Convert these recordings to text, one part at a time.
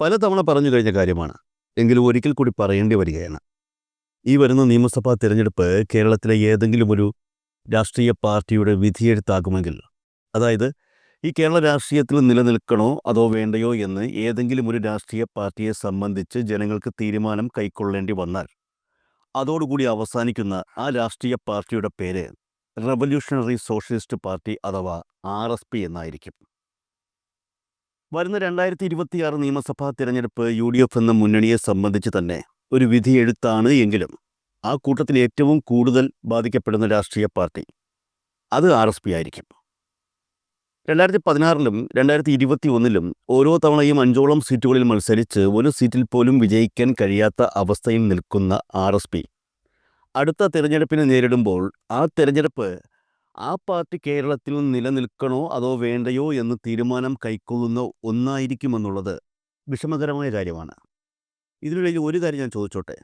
പലതവണ പറഞ്ഞു കഴിഞ്ഞ കാര്യമാണ്. എങ്കിലും ഒരിക്കൽ കൂടി പറയേണ്ടി വരികയാണ്. ഈ വരുന്ന നിയമസഭാ തിരഞ്ഞെടുപ്പ് കേരളത്തിലെ ഏതെങ്കിലും ഒരു രാഷ്ട്രീയ പാർട്ടിയുടെ വിധിയെഴുത്താകുമെങ്കിൽ അതായത് ഈ കേരള രാഷ്ട്രീയത്തിൽ നിലനിൽക്കണോ അതോ വേണ്ടയോ എന്ന് ഏതെങ്കിലും ഒരു രാഷ്ട്രീയ പാർട്ടിയെ സംബന്ധിച്ച് ജനങ്ങൾക്ക് തീരുമാനം കൈക്കൊള്ളേണ്ടി വന്നാൽ അതോടുകൂടി അവസാനിക്കുന്ന ആ രാഷ്ട്രീയ പാർട്ടിയുടെ പേര് റവല്യൂഷണറി സോഷ്യലിസ്റ്റ് പാർട്ടി അഥവാ ആർ എന്നായിരിക്കും. വരുന്ന രണ്ടായിരത്തി ഇരുപത്തിയാറ് നിയമസഭാ തിരഞ്ഞെടുപ്പ് യു ഡി എഫ് എന്ന മുന്നണിയെ സംബന്ധിച്ച് തന്നെ ഒരു വിധി എഴുത്താണ് എങ്കിലും ആ കൂട്ടത്തിൽ ഏറ്റവും കൂടുതൽ ബാധിക്കപ്പെടുന്ന രാഷ്ട്രീയ പാർട്ടി അത് ആർ എസ് പി ആയിരിക്കും. രണ്ടായിരത്തി പതിനാറിലും രണ്ടായിരത്തി ഇരുപത്തി ഒന്നിലും ഓരോ തവണയും അഞ്ചോളം സീറ്റുകളിൽ മത്സരിച്ച് ഒരു സീറ്റിൽ പോലും വിജയിക്കാൻ കഴിയാത്ത അവസ്ഥയിൽ നിൽക്കുന്ന ആർ എസ് പി. അടുത്ത തിരഞ്ഞെടുപ്പിനെ നേരിടുമ്പോൾ ആ തിരഞ്ഞെടുപ്പ് ആ പാർട്ടി കേരളത്തിൽ നിലനിൽക്കണോ അതോ വേണ്ടയോ എന്ന് തീരുമാനം കൈക്കൊള്ളുന്ന ഒന്നായിരിക്കുമെന്നുള്ളത് വിഷമകരമായ കാര്യമാണ്. ഇതിനിടയിൽ ഒരു കാര്യം ഞാൻ ചോദിച്ചോട്ടെ?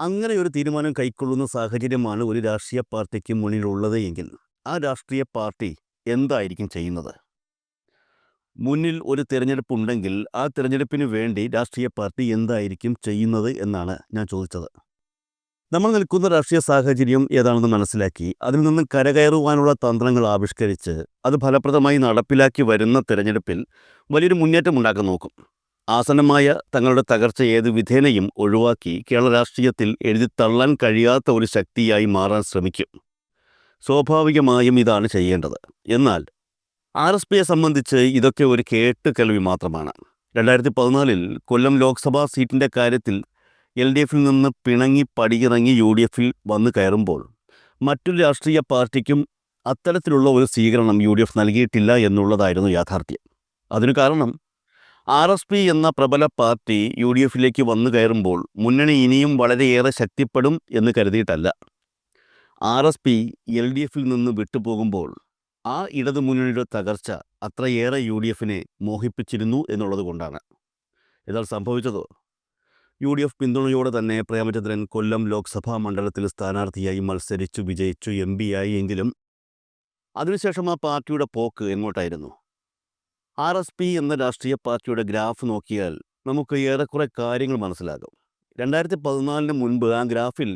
അങ്ങനെ ഒരു തീരുമാനം കൈക്കൊള്ളുന്ന സാഹചര്യമാണ് ഒരു രാഷ്ട്രീയ പാർട്ടിക്ക് മുന്നിലുള്ളത് എങ്കിൽ ആ രാഷ്ട്രീയ പാർട്ടി എന്തായിരിക്കും ചെയ്യുന്നത്? മുന്നിൽ ഒരു തിരഞ്ഞെടുപ്പ് ഉണ്ടെങ്കിൽ ആ തിരഞ്ഞെടുപ്പിന് വേണ്ടി രാഷ്ട്രീയ പാർട്ടി എന്തായിരിക്കും ചെയ്യുന്നത് എന്നാണ് ഞാൻ ചോദിച്ചത്. നമ്മൾ നിൽക്കുന്ന രാഷ്ട്രീയ സാഹചര്യം ഏതാണെന്ന് മനസ്സിലാക്കി. അതിൽ നിന്ന് കരകയറുവാനുള്ള തന്ത്രങ്ങൾ ആവിഷ്കരിച്ച് അത് ഫലപ്രദമായി നടപ്പിലാക്കി വരുന്ന തിരഞ്ഞെടുപ്പിൽ വലിയൊരു മുന്നേറ്റം ഉണ്ടാക്കാൻ നോക്കും. ആസന്നമായ തങ്ങളുടെ തകർച്ച ഏത് വിധേനയും ഒഴിവാക്കി കേരള രാഷ്ട്രീയത്തിൽ എഴുതി തള്ളാൻ കഴിയാത്ത ഒരു ശക്തിയായി മാറാൻ ശ്രമിക്കും. സ്വാഭാവികമായും ഇതാണ് ചെയ്യേണ്ടത്. എന്നാൽ ആർ എസ് പിയെ സംബന്ധിച്ച് ഇതൊക്കെ ഒരു കേട്ട് കേൾവി മാത്രമാണ്. രണ്ടായിരത്തി പതിനാലിൽ കൊല്ലം ലോക്സഭാ സീറ്റിന്റെ കാര്യത്തിൽ എൽ ഡി എഫിൽ നിന്ന് പിണങ്ങി പടിയിറങ്ങി യു ഡി എഫിൽ വന്നു കയറുമ്പോൾ മറ്റൊരു രാഷ്ട്രീയ പാർട്ടിക്കും അത്തരത്തിലുള്ള ഒരു സ്വീകരണം യു ഡി എഫ് നൽകിയിട്ടില്ല എന്നുള്ളതായിരുന്നു യാഥാർത്ഥ്യം. അതിനു കാരണം ആർ എസ് പി എന്ന പ്രബല പാർട്ടി യു ഡി എഫിലേക്ക് വന്നു കയറുമ്പോൾ മുന്നണി ഇനിയും വളരെയേറെ ശക്തിപ്പെടും എന്ന് കരുതിയിട്ടല്ല. R S P L D എഫിൽ നിന്ന് വിട്ടുപോകുമ്പോൾ ആ ഇടതു മുന്നണിയുടെ തകർച്ച അത്രയേറെ യു ഡി എഫിനെ മോഹിപ്പിച്ചിരുന്നു എന്നുള്ളത് കൊണ്ടാണ് എന്നാൽ സംഭവിച്ചതോ? യു ഡി എഫ് പിന്തുണയോടെ തന്നെ പ്രേമചന്ദ്രൻ കൊല്ലം ലോക്സഭാ മണ്ഡലത്തിൽ സ്ഥാനാർത്ഥിയായി മത്സരിച്ചു വിജയിച്ചു എം ആയി എങ്കിലും അതിനുശേഷം ആ പാർട്ടിയുടെ പോക്ക് എങ്ങോട്ടായിരുന്നു? ആർ എസ് പി എന്ന രാഷ്ട്രീയ പാർട്ടിയുടെ ഗ്രാഫ് നോക്കിയാൽ നമുക്ക് ഏറെക്കുറെ കാര്യങ്ങൾ മനസ്സിലാകും. രണ്ടായിരത്തി പതിനാലിന് മുൻപ് ആ ഗ്രാഫിൽ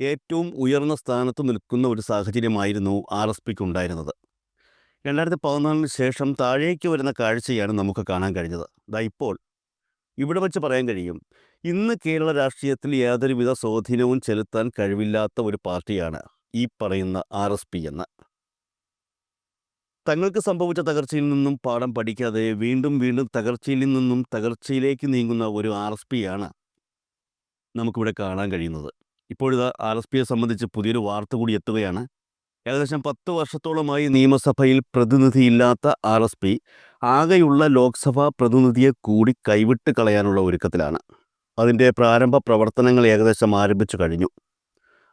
ഏറ്റവും ഉയർന്ന സ്ഥാനത്ത് നിൽക്കുന്ന ഒരു സാഹചര്യമായിരുന്നു ആർ എസ് പിക്ക് ഉണ്ടായിരുന്നത് രണ്ടായിരത്തി പതിനാലിന് ശേഷം താഴേക്ക് വരുന്ന കാഴ്ചയാണ് നമുക്ക് കാണാൻ കഴിഞ്ഞത്. ദാ ഇപ്പോൾ ഇവിടെ വെച്ച് പറയാൻ കഴിയും. ഇന്ന് കേരള രാഷ്ട്രീയത്തിൽ യാതൊരുവിധ സ്വാധീനവും ചെലുത്താൻ കഴിവില്ലാത്ത ഒരു പാർട്ടിയാണ് ഈ പറയുന്ന ആർ എസ് പി എന്ന്. തങ്ങൾക്ക് സംഭവിച്ച തകർച്ചയിൽ നിന്നും പാഠം പഠിക്കാതെ വീണ്ടും വീണ്ടും തകർച്ചയിൽ നിന്നും തകർച്ചയിലേക്ക് നീങ്ങുന്ന ഒരു ആർ എസ് പി ആണ് നമുക്കിവിടെ കാണാൻ കഴിയുന്നത്. ഇപ്പോഴിത് ആർ എസ് പിയെ സംബന്ധിച്ച് പുതിയൊരു വാർത്ത കൂടി എത്തുകയാണ്. ഏകദേശം പത്ത് വർഷത്തോളമായി നിയമസഭയിൽ പ്രതിനിധിയില്ലാത്ത ആർ എസ് പി ആകെയുള്ള ലോക്സഭാ പ്രതിനിധിയെ കൂടി കൈവിട്ട് കളയാനുള്ള ഒരുക്കത്തിലാണ്. അതിന്റെ പ്രാരംഭ പ്രവർത്തനങ്ങൾ ഏകദേശം ആരംഭിച്ചു കഴിഞ്ഞു.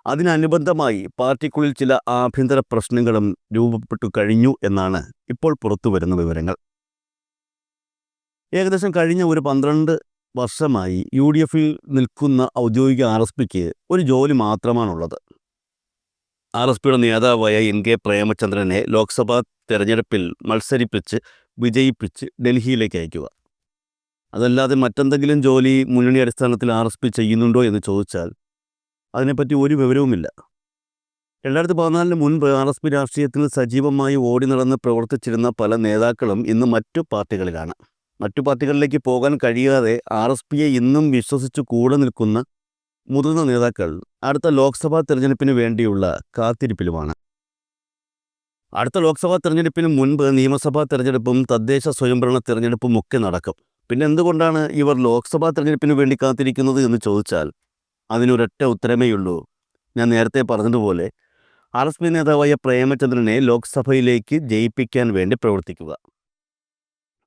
അതിനനുബന്ധമായി പാർട്ടിക്കുള്ളിൽ ചില ആഭ്യന്തര പ്രശ്നങ്ങളും രൂപപ്പെട്ടു കഴിഞ്ഞു എന്നാണ് ഇപ്പോൾ പുറത്തു വരുന്ന വിവരങ്ങൾ. ഏകദേശം കഴിഞ്ഞ ഒരു പന്ത്രണ്ട് വർഷമായി യു ഡി എഫിൽ നിൽക്കുന്ന ഔദ്യോഗിക ആർ എസ് പിക്ക് ഒരു ജോലി മാത്രമാണുള്ളത്. ആർ എസ് പിയുടെ നേതാവായ എൻ കെ പ്രേമചന്ദ്രനെ ലോക്സഭാ തെരഞ്ഞെടുപ്പിൽ മത്സരിപ്പിച്ച് വിജയിപ്പിച്ച് ഡൽഹിയിലേക്ക് അയക്കുക. അതല്ലാതെ മറ്റെന്തെങ്കിലും ജോലി മുന്നണി അടിസ്ഥാനത്തിൽ ആർ എസ് പി ചെയ്യുന്നുണ്ടോ എന്ന് ചോദിച്ചാൽ അതിനെപ്പറ്റി ഒരു വിവരവുമില്ല. രണ്ടായിരത്തി പതിനാലിന് മുൻപ് ആർ എസ് പി രാഷ്ട്രീയത്തിൽ സജീവമായി ഓടി നടന്ന് പ്രവർത്തിച്ചിരുന്ന പല നേതാക്കളും ഇന്ന് മറ്റു പാർട്ടികളിലാണ്. മറ്റു പാർട്ടികളിലേക്ക് പോകാൻ കഴിയാതെ ആർ എസ് പിയെ ഇന്നും വിശ്വസിച്ച് കൂടെ നിൽക്കുന്ന മുതിർന്ന നേതാക്കൾ അടുത്ത ലോക്സഭാ തെരഞ്ഞെടുപ്പിന് വേണ്ടിയുള്ള കാത്തിരിപ്പിലുമാണ്. അടുത്ത ലോക്സഭാ തെരഞ്ഞെടുപ്പിന് മുൻപ് നിയമസഭാ തെരഞ്ഞെടുപ്പും തദ്ദേശ സ്വയംഭരണ തെരഞ്ഞെടുപ്പും ഒക്കെ നടക്കും. പിന്നെ എന്തുകൊണ്ടാണ് ഇവർ ലോക്സഭാ തെരഞ്ഞെടുപ്പിന് വേണ്ടി കാത്തിരിക്കുന്നത് എന്ന് ചോദിച്ചാൽ അതിനൊരൊറ്റ ഉത്തരമേ ഉള്ളൂ. ഞാൻ നേരത്തെ പറഞ്ഞതുപോലെ ആർ എസ് പി നേതാവായ പ്രേമചന്ദ്രനെ ലോക്സഭയിലേക്ക് ജയിപ്പിക്കാൻ വേണ്ടി പ്രവർത്തിക്കുക.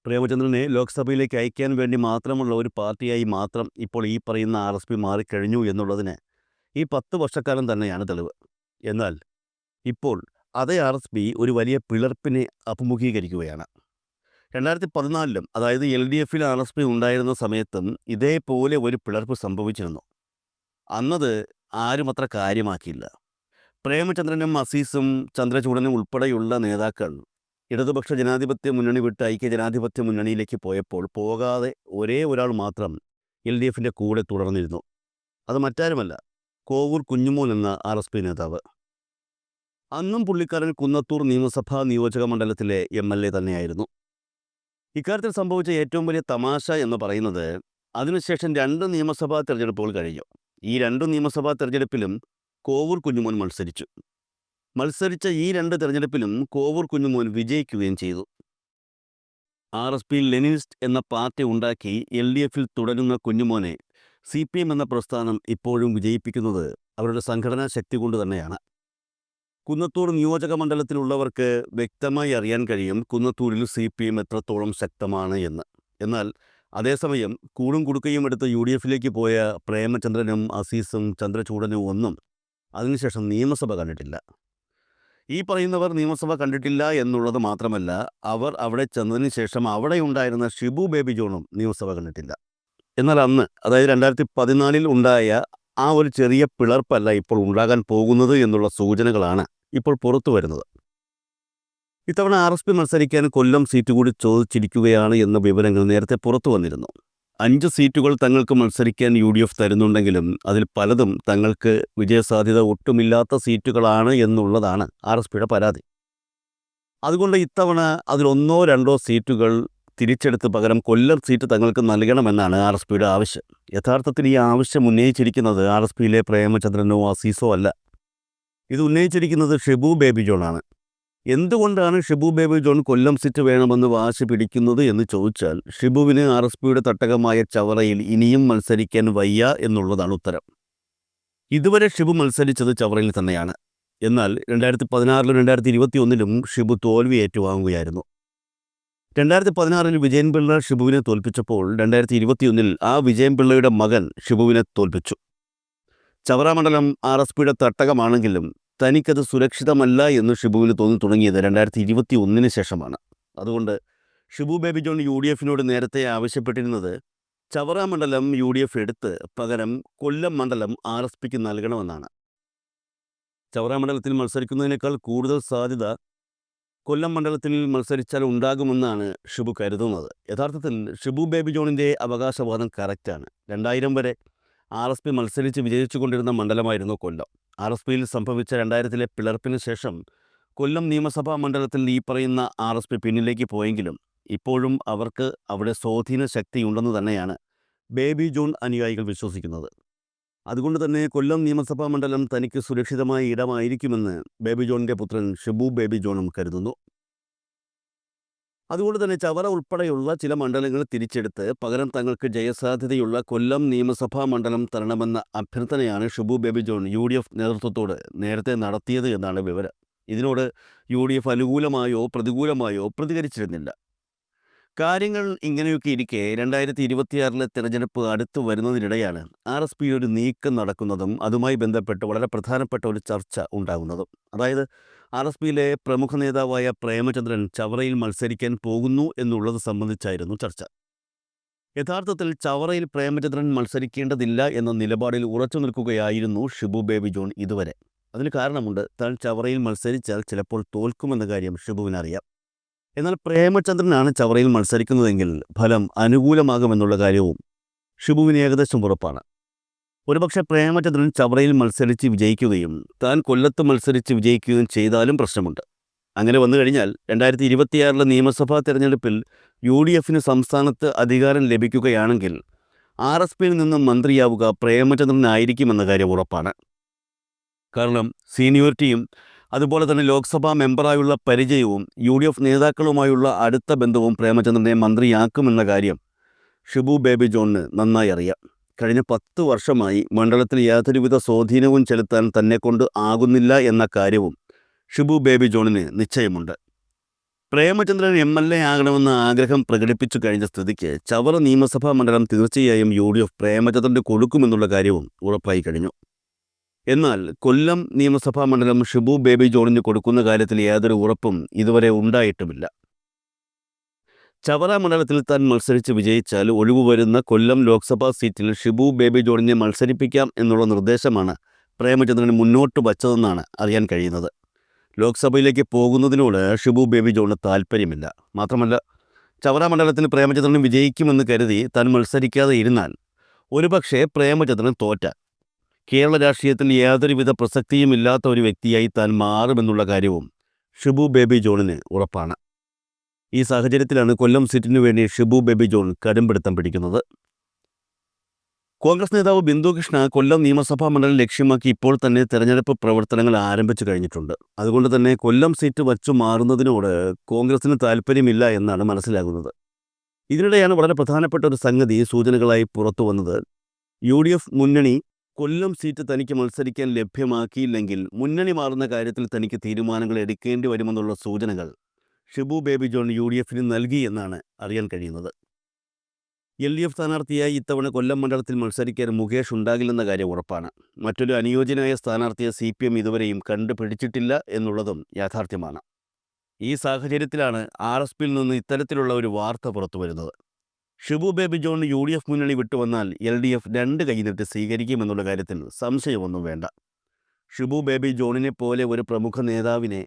പ്രേമചന്ദ്രനെ ലോക്സഭയിലേക്ക് അയക്കാൻ വേണ്ടി മാത്രമുള്ള ഒരു പാർട്ടിയായി മാത്രം ഇപ്പോൾ ഈ പറയുന്ന ആർ എസ് പി മാറിക്കഴിഞ്ഞു എന്നുള്ളതിന് ഈ പത്ത് വർഷക്കാലം തന്നെയാണ് തെളിവ്. എന്നാൽ ഇപ്പോൾ അതേ ആർ എസ് പി ഒരു വലിയ പിളർപ്പിനെ അഭിമുഖീകരിക്കുകയാണ്. രണ്ടായിരത്തി പതിനാലിലും അതായത് എൽ ഡി എഫിൽ ആർ എസ് പി ഉണ്ടായിരുന്ന സമയത്തും ഇതേപോലെ ഒരു പിളർപ്പ് സംഭവിച്ചിരുന്നു. അന്നത് ആരും അത്ര കാര്യമാക്കിയില്ല. പ്രേമചന്ദ്രനും അസീസും ചന്ദ്രചൂടനും ഉൾപ്പെടെയുള്ള നേതാക്കൾ ഇടതുപക്ഷ ജനാധിപത്യ മുന്നണി വിട്ട് ഐക്യ ജനാധിപത്യ മുന്നണിയിലേക്ക് പോയപ്പോൾ പോകാതെ ഒരേ ഒരാൾ മാത്രം എൽ ഡി എഫിന്റെ കൂടെ തുടർന്നിരുന്നു. അത് മറ്റാരുമല്ല കോവൂർ കുഞ്ഞുമോൻ എന്ന ആർ എസ് പി നേതാവ്. അന്നും പുള്ളിക്കാരൻ കുന്നത്തൂർ നിയമസഭാ നിയോജക മണ്ഡലത്തിലെ എം എൽ എ തന്നെയായിരുന്നു. ഇക്കാര്യത്തിൽ സംഭവിച്ച ഏറ്റവും വലിയ തമാശ എന്ന് പറയുന്നത് അതിനുശേഷം രണ്ട് നിയമസഭാ തെരഞ്ഞെടുപ്പുകൾ കഴിഞ്ഞു. ഈ രണ്ട് നിയമസഭാ തെരഞ്ഞെടുപ്പിലും കോവൂർ കുഞ്ഞുമോൻ മത്സരിച്ചു. മത്സരിച്ച ഈ രണ്ട് തെരഞ്ഞെടുപ്പിലും കോവൂർ കുഞ്ഞുമോൻ വിജയിക്കുകയും ചെയ്തു. ആർ എസ് പി ലെനിനിസ്റ്റ് എന്ന പാർട്ടി ഉണ്ടാക്കി എൽ ഡി എഫിൽ തുടരുന്ന കുഞ്ഞുമോനെ സി പി എം എന്ന പ്രസ്ഥാനം ഇപ്പോഴും വിജയിപ്പിക്കുന്നത് അവരുടെ സംഘടനാ ശക്തി കൊണ്ട് തന്നെയാണ്. കുന്നത്തൂർ നിയോജക മണ്ഡലത്തിലുള്ളവർക്ക് വ്യക്തമായി അറിയാൻ കഴിയും കുന്നത്തൂരിൽ സി പി എം എത്രത്തോളം ശക്തമാണ് എന്ന്. എന്നാൽ അതേസമയം കൂടും കുടുക്കയും എടുത്ത് യു ഡി എഫിലേക്ക് പോയ പ്രേമചന്ദ്രനും അസീസും ചന്ദ്രചൂഡനും ഒന്നും അതിനുശേഷം നിയമസഭ കണ്ടിട്ടില്ല. ഈ പറയുന്നവർ നിയമസഭ കണ്ടിട്ടില്ല എന്നുള്ളത് മാത്രമല്ല അവർ അവിടെ ചെന്നതിന് ശേഷം അവിടെ ഉണ്ടായിരുന്ന ഷിബു ബേബി ജോണും നിയമസഭ കണ്ടിട്ടില്ല. എന്നാൽ അന്ന് അതായത് രണ്ടായിരത്തി പതിനാലിൽ ഉണ്ടായ ആ ഒരു ചെറിയ പിളർപ്പല്ല ഇപ്പോൾ ഉണ്ടാകാൻ പോകുന്നത് എന്നുള്ള സൂചനകളാണ് ഇപ്പോൾ പുറത്തു വരുന്നത്. ഇത്തവണ ആർ എസ് പി മത്സരിക്കാൻ കൊല്ലം സീറ്റ് കൂടി ചോദിച്ചിരിക്കുകയാണ് എന്ന വിവരങ്ങൾ നേരത്തെ പുറത്തു വന്നിരുന്നു. അഞ്ച് സീറ്റുകൾ തങ്ങൾക്ക് മത്സരിക്കാൻ യു ഡി എഫ് തരുന്നുണ്ടെങ്കിലും അതിൽ പലതും തങ്ങൾക്ക് വിജയസാധ്യത ഒട്ടുമില്ലാത്ത സീറ്റുകളാണ് എന്നുള്ളതാണ് ആർ എസ് പിയുടെ പരാതി. അതുകൊണ്ട് ഇത്തവണ അതിലൊന്നോ രണ്ടോ സീറ്റുകൾ തിരിച്ചെടുത്ത് പകരം കൊല്ലർ സീറ്റ് തങ്ങൾക്ക് നൽകണമെന്നാണ് ആർ എസ് പിയുടെ ആവശ്യം. യഥാർത്ഥത്തിൽ ഈ ആവശ്യം ഉന്നയിച്ചിരിക്കുന്നത് ആർ എസ് പിയിലെ പ്രേമചന്ദ്രനോ അസീസോ അല്ല. ഇത് ഉന്നയിച്ചിരിക്കുന്നത് ഷിബു ബേബി ജോണാണ് എന്തുകൊണ്ടാണ് ഷിബു ബേബി ജോൺ കൊല്ലം സീറ്റ് വേണമെന്ന് വാശി പിടിക്കുന്നത് എന്ന് ചോദിച്ചാൽ ഷിബുവിന് ആർ എസ് പിയുടെ തട്ടകമായ ചവറയിൽ ഇനിയും മത്സരിക്കാൻ വയ്യ എന്നുള്ളതാണ് ഉത്തരം. ഇതുവരെ ഷിബു മത്സരിച്ചത് ചവറയിൽ തന്നെയാണ്. എന്നാൽ രണ്ടായിരത്തി പതിനാറിലും രണ്ടായിരത്തി ഇരുപത്തി ഒന്നിലും ഷിബു തോൽവി ഏറ്റുവാങ്ങുകയായിരുന്നു രണ്ടായിരത്തി പതിനാറിൽ വിജയൻ പിള്ള ഷിബുവിനെ തോൽപ്പിച്ചപ്പോൾ രണ്ടായിരത്തി ഇരുപത്തിയൊന്നിൽ ആ വിജയൻ പിള്ളയുടെ മകൻ ഷിബുവിനെ തോൽപ്പിച്ചു. ചവറ മണ്ഡലം ആർ എസ് പിയുടെ തട്ടകമാണെങ്കിലും തനിക്കത് സുരക്ഷിതമല്ല എന്ന് ഷിബുവിന് തോന്നി തുടങ്ങിയത് രണ്ടായിരത്തി ഇരുപത്തി ഒന്നിന് ശേഷമാണ്. അതുകൊണ്ട് ഷിബു ബേബി ജോൺ യു ഡി എഫിനോട് നേരത്തെ ആവശ്യപ്പെട്ടിരുന്നത് ചവറ മണ്ഡലം യു ഡി എഫ് എടുത്ത് പകരം കൊല്ലം മണ്ഡലം ആർ എസ് പിക്ക് നൽകണമെന്നാണ്. ചവറ മണ്ഡലത്തിൽ മത്സരിക്കുന്നതിനേക്കാൾ കൂടുതൽ സാധ്യത കൊല്ലം മണ്ഡലത്തിൽ മത്സരിച്ചാൽ ഉണ്ടാകുമെന്നാണ് ഷിബു കരുതുന്നത്. യഥാർത്ഥത്തിൽ ഷിബു ബേബി ജോണിന്റെ അവകാശവാദം കറക്റ്റാണ് രണ്ടായിരം വരെ ആർ എസ് പി മത്സരിച്ച് വിജയിച്ചുകൊണ്ടിരുന്ന മണ്ഡലമായിരുന്നു കൊല്ലം. ആർ എസ് പിയിൽ സംഭവിച്ച രണ്ടായിരത്തിലെ പിളർപ്പിന് ശേഷം കൊല്ലം നിയമസഭാ മണ്ഡലത്തിൽ ഈ പറയുന്ന ആർ എസ് പി പിന്നിലേക്ക് പോയെങ്കിലും ഇപ്പോഴും അവർക്ക് അവിടെ സ്വാധീന ശക്തിയുണ്ടെന്ന് തന്നെയാണ് ബേബി ജോൺ അനുയായികൾ വിശ്വസിക്കുന്നത്. അതുകൊണ്ട് തന്നെ കൊല്ലം നിയമസഭാ മണ്ഡലം തനിക്ക് സുരക്ഷിതമായ ഇടമായിരിക്കുമെന്ന് ബേബി ജോണിന്റെ പുത്രൻ ഷിബു ബേബി ജോണും കരുതുന്നു. അതുകൊണ്ട് തന്നെ ചവറ ഉൾപ്പെടെയുള്ള ചില മണ്ഡലങ്ങൾ തിരിച്ചെടുത്ത് പകരം തങ്ങൾക്ക് ജയസാധ്യതയുള്ള കൊല്ലം നിയമസഭാ മണ്ഡലം തരണമെന്ന അഭ്യർത്ഥനയാണ് Shibu Baby John U D F നേതൃത്വത്തോട് നേരത്തെ നടത്തിയത് എന്നാണ് വിവരം. ഇതിനോട് യു ഡി എഫ് അനുകൂലമായോ പ്രതികൂലമായോ പ്രതികരിച്ചിരുന്നില്ല. കാര്യങ്ങൾ ഇങ്ങനെയൊക്കെ ഇരിക്കെ രണ്ടായിരത്തി ഇരുപത്തിയാറിലെ തെരഞ്ഞെടുപ്പ് അടുത്തു വരുന്നതിനിടെയാണ് ആർ എസ് പി ഒരു നീക്കം നടക്കുന്നതും അതുമായി ബന്ധപ്പെട്ട് വളരെ പ്രധാനപ്പെട്ട ഒരു ചർച്ച ഉണ്ടാകുന്നതും അതായത് ആർ എസ് പിയിലെ പ്രമുഖ നേതാവായ പ്രേമചന്ദ്രൻ ചവറയിൽ മത്സരിക്കാൻ പോകുന്നു എന്നുള്ളത് സംബന്ധിച്ചായിരുന്നു ചർച്ച. യഥാർത്ഥത്തിൽ ചവറയിൽ പ്രേമചന്ദ്രൻ മത്സരിക്കേണ്ടതില്ല എന്ന നിലപാടിൽ ഉറച്ചു നിൽക്കുകയായിരുന്നു ഷിബു ബേബി ജോൺ ഇതുവരെ. അതിന് കാരണമുണ്ട് താൻ ചവറയിൽ മത്സരിച്ചാൽ ചിലപ്പോൾ തോൽക്കുമെന്ന കാര്യം ഷിബുവിനറിയാം. എന്നാൽ പ്രേമചന്ദ്രനാണ് ചവറയിൽ മത്സരിക്കുന്നതെങ്കിൽ ഫലം അനുകൂലമാകുമെന്നുള്ള കാര്യവും ഷിബുവിന് ഏകദേശം ഉറപ്പാണ്. ഒരുപക്ഷെ പ്രേമചന്ദ്രൻ ചവറയിൽ മത്സരിച്ച് വിജയിക്കുകയും താൻ കൊല്ലത്ത് മത്സരിച്ച് വിജയിക്കുകയും ചെയ്താലും പ്രശ്നമുണ്ട്. അങ്ങനെ വന്നു കഴിഞ്ഞാൽ രണ്ടായിരത്തി ഇരുപത്തിയാറിലെ നിയമസഭാ തെരഞ്ഞെടുപ്പിൽ യു ഡി എഫിന് സംസ്ഥാനത്ത് അധികാരം ലഭിക്കുകയാണെങ്കിൽ ആർ എസ് പിയിൽ നിന്നും മന്ത്രിയാവുക പ്രേമചന്ദ്രനായിരിക്കുമെന്ന കാര്യം ഉറപ്പാണ്. കാരണം സീനിയോറിറ്റിയും അതുപോലെ തന്നെ ലോക്സഭാ മെമ്പറായുള്ള പരിചയവും യു ഡി എഫ് നേതാക്കളുമായുള്ള അടുത്ത ബന്ധവും പ്രേമചന്ദ്രനെ മന്ത്രിയാക്കുമെന്ന കാര്യം ഷിബു ബേബി ജോണിന് നന്നായി അറിയാം. കഴിഞ്ഞ പത്ത് വർഷമായി മണ്ഡലത്തിൽ യാതൊരുവിധ സ്വാധീനവും ചെലുത്താൻ തന്നെക്കൊണ്ട് ആകുന്നില്ല എന്ന കാര്യവും ഷിബു ബേബി ജോണിന് നിശ്ചയമുണ്ട്. പ്രേമചന്ദ്രൻ എം എൽ എ ആകണമെന്ന ആഗ്രഹം പ്രകടിപ്പിച്ചു കഴിഞ്ഞ സ്ഥിതിക്ക് ചവറ നിയമസഭാ മണ്ഡലം തീർച്ചയായും യു ഡി എഫ് പ്രേമചന്ദ്രന് കൊടുക്കുമെന്നുള്ള കാര്യവും ഉറപ്പായി കഴിഞ്ഞു. എന്നാൽ കൊല്ലം നിയമസഭാ മണ്ഡലം ഷിബു ബേബി ജോണിന് കൊടുക്കുന്ന കാര്യത്തിൽ യാതൊരു ഉറപ്പും ഇതുവരെ ഉണ്ടായിട്ടുമില്ല. ചവറ മണ്ഡലത്തിൽ താൻ മത്സരിച്ച് വിജയിച്ചാൽ ഒഴിവു വരുന്ന കൊല്ലം ലോക്സഭാ സീറ്റിൽ ഷിബു ബേബി ജോണിനെ മത്സരിപ്പിക്കാം എന്നുള്ള നിർദ്ദേശമാണ് പ്രേമചന്ദ്രൻ മുന്നോട്ട് വച്ചതെന്നാണ് അറിയാൻ കഴിയുന്നത്. ലോക്സഭയിലേക്ക് പോകുന്നതിനോട് ഷിബു ബേബി ജോണിന് താല്പര്യമില്ല മാത്രമല്ല ചവറ മണ്ഡലത്തിൽ പ്രേമചന്ദ്രൻ വിജയിക്കുമെന്ന് കരുതി താൻ മത്സരിക്കാതെ ഇരുന്നാൽ ഒരുപക്ഷേ പ്രേമചന്ദ്രൻ തോറ്റ. കേരള രാഷ്ട്രീയത്തിൽ യാതൊരുവിധ പ്രസക്തിയും ഇല്ലാത്ത ഒരു വ്യക്തിയായി താൻ മാറുമെന്നുള്ള കാര്യവും ഷിബു ബേബി ജോണിന് ഉറപ്പാണ്. ഈ സാഹചര്യത്തിലാണ് കൊല്ലം സീറ്റിനു വേണ്ടി ഷിബു ബേബി ജോൺ കടുംപിടുത്തം പിടിക്കുന്നത്. കോൺഗ്രസ് നേതാവ് ബിന്ദുകൃഷ്ണ കൊല്ലം നിയമസഭാ മണ്ഡലം ലക്ഷ്യമാക്കി ഇപ്പോൾ തന്നെ തെരഞ്ഞെടുപ്പ് പ്രവർത്തനങ്ങൾ ആരംഭിച്ചു കഴിഞ്ഞിട്ടുണ്ട്. അതുകൊണ്ട് തന്നെ കൊല്ലം സീറ്റ് വച്ചു മാറുന്നതിനോട് കോൺഗ്രസിന് താല്പര്യമില്ല എന്നാണ് മനസ്സിലാകുന്നത്. ഇതിനിടെയാണ് വളരെ പ്രധാനപ്പെട്ട ഒരു സംഗതി സൂചനകളായി പുറത്തു വന്നത്. യു ഡി എഫ് മുന്നണി കൊല്ലം സീറ്റ് തനിക്ക് മത്സരിക്കാൻ ലഭ്യമാക്കിയില്ലെങ്കിൽ മുന്നണി മാറുന്ന കാര്യത്തിൽ തനിക്ക് തീരുമാനങ്ങൾ എടുക്കേണ്ടി വരുമെന്നുള്ള സൂചനകൾ ഷിബു ബേബി ജോൺ യു ഡി എഫിന് നൽകി എന്നാണ് അറിയാൻ കഴിയുന്നത്. എൽ ഡി എഫ് സ്ഥാനാർത്ഥിയായി ഇത്തവണ കൊല്ലം മണ്ഡലത്തിൽ മത്സരിക്കാൻ മുകേഷ് ഉണ്ടാകില്ലെന്ന കാര്യം ഉറപ്പാണ്. മറ്റൊരു അനുയോജ്യനായ സ്ഥാനാർത്ഥിയെ സി പി എം ഇതുവരെയും കണ്ടുപിടിച്ചിട്ടില്ല എന്നുള്ളതും യാഥാർത്ഥ്യമാണ്. ഈ സാഹചര്യത്തിലാണ് ആർ എസ് പിയിൽ നിന്ന് ഇത്തരത്തിലുള്ള ഒരു വാർത്ത പുറത്തു വരുന്നത് Shibu Baby John U D F മുന്നണി വിട്ടുവന്നാൽ എൽ ഡി എഫ് രണ്ട് കൈനീട്ടി സ്വീകരിക്കുമെന്നുള്ള കാര്യത്തിൽ സംശയമൊന്നും വേണ്ട. ഷിബു ബേബി ജോണിനെ പോലെ ഒരു പ്രമുഖ നേതാവിനെ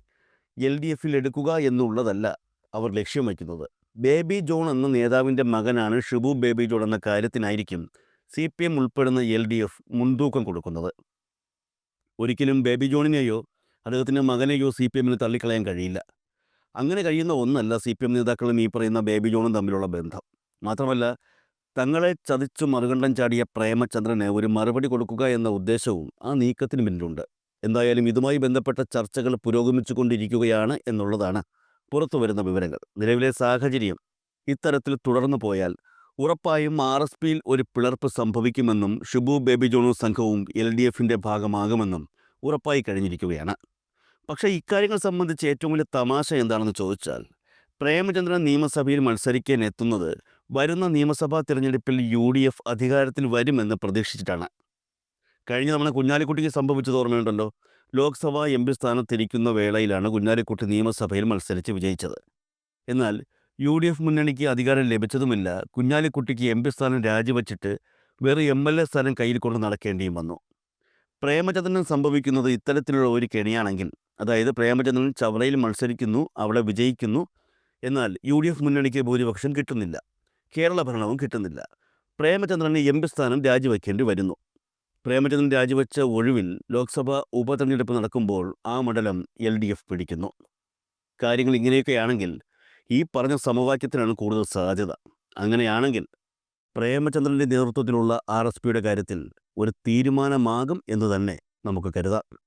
എൽ ഡി എഫിൽ എടുക്കുക എന്നുള്ളതല്ല അവർ ലക്ഷ്യം വയ്ക്കുന്നത്. ബേബി ജോൺ എന്ന നേതാവിന്റെ മകനാണ് ഷിബു ബേബി ജോൺ എന്ന കാര്യത്തിനായിരിക്കും സി പി എം ഉൾപ്പെടുന്ന എൽ ഡി എഫ് മുൻതൂക്കം കൊടുക്കുന്നത്. ഒരിക്കലും ബേബി ജോണിനെയോ അദ്ദേഹത്തിന്റെ മകനെയോ സി പി എമ്മിന് തള്ളിക്കളയാൻ കഴിയില്ല. അങ്ങനെ കഴിയുന്ന ഒന്നല്ല സി പി എം നേതാക്കളും ഈ പറയുന്ന ബേബി ജോണും തമ്മിലുള്ള ബന്ധം. മാത്രമല്ല തങ്ങളെ ചതിച്ചു മറുകണ്ഠം ചാടിയ പ്രേമചന്ദ്രന് ഒരു മറുപടി കൊടുക്കുക എന്ന ഉദ്ദേശവും ആ നീക്കത്തിന് പിന്നിലുണ്ട്. എന്തായാലും ഇതുമായി ബന്ധപ്പെട്ട ചർച്ചകൾ പുരോഗമിച്ചു കൊണ്ടിരിക്കുകയാണ് എന്നുള്ളതാണ് പുറത്തു വരുന്ന വിവരങ്ങൾ. നിലവിലെ സാഹചര്യം ഇത്തരത്തിൽ തുടർന്നു പോയാൽ ഉറപ്പായും ആർ എസ് പിയിൽ ഒരു പിളർപ്പ് സംഭവിക്കുമെന്നും ഷിബു ബേബി ജോണു സംഘവും എൽ ഡി എഫിന്റെ ഭാഗമാകുമെന്നും ഉറപ്പായി കഴിഞ്ഞിരിക്കുകയാണ്. പക്ഷേ ഇക്കാര്യങ്ങൾ സംബന്ധിച്ച് ഏറ്റവും വലിയ തമാശ എന്താണെന്ന് ചോദിച്ചാൽ പ്രേമചന്ദ്രൻ നിയമസഭയിൽ മത്സരിക്കാൻ എത്തുന്നത് വരുന്ന നിയമസഭാ തിരഞ്ഞെടുപ്പിൽ യു ഡി എഫ് അധികാരത്തിൽ വരുമെന്ന് പ്രതീക്ഷിച്ചിട്ടാണ്. കഴിഞ്ഞ തവണ കുഞ്ഞാലിക്കുട്ടിക്ക് സംഭവിച്ചത് ഓർമ്മയുണ്ടല്ലോ? ലോക്സഭാ എം പി സ്ഥാനത്തിരിക്കുന്ന വേളയിലാണ് കുഞ്ഞാലിക്കുട്ടി നിയമസഭയിൽ മത്സരിച്ച് വിജയിച്ചത്. എന്നാൽ യു ഡി എഫ് മുന്നണിക്ക് അധികാരം ലഭിച്ചതുമില്ല. കുഞ്ഞാലിക്കുട്ടിക്ക് എം പി സ്ഥാനം രാജിവെച്ചിട്ട് വേറെ എം എൽ എ സ്ഥാനം കയ്യിൽ കൊണ്ട് നടക്കേണ്ടിയും വന്നു. പ്രേമചന്ദ്രൻ സംഭവിക്കുന്നത് ഇത്തരത്തിലുള്ള ഒരു കെണിയാണെങ്കിൽ അതായത് പ്രേമചന്ദ്രൻ ചവറയിൽ മത്സരിക്കുന്നു അവിടെ വിജയിക്കുന്നു എന്നാൽ യു ഡി എഫ് മുന്നണിക്ക് ഭൂരിപക്ഷം കിട്ടുന്നില്ല. കേരള ഭരണവും കിട്ടുന്നില്ല. പ്രേമചന്ദ്രന് എം പി സ്ഥാനം രാജിവെക്കേണ്ടി വരുന്നു. പ്രേമചന്ദ്രൻ രാജിവെച്ച ഒഴിവിൽ ലോക്സഭ ഉപതെരഞ്ഞെടുപ്പ് നടക്കുമ്പോൾ ആ മണ്ഡലം എൽ ഡി എഫ് പിടിക്കുന്നു. കാര്യങ്ങൾ ഇങ്ങനെയൊക്കെയാണെങ്കിൽ ഈ പറഞ്ഞ സമവാക്യത്തിനാണ് കൂടുതൽ സാധ്യത. അങ്ങനെയാണെങ്കിൽ പ്രേമചന്ദ്രന്റെ നേതൃത്വത്തിലുള്ള ആർ എസ് പിയുടെ കാര്യത്തിൽ ഒരു തീരുമാനമാകും എന്ന് തന്നെ നമുക്ക് കരുതാം.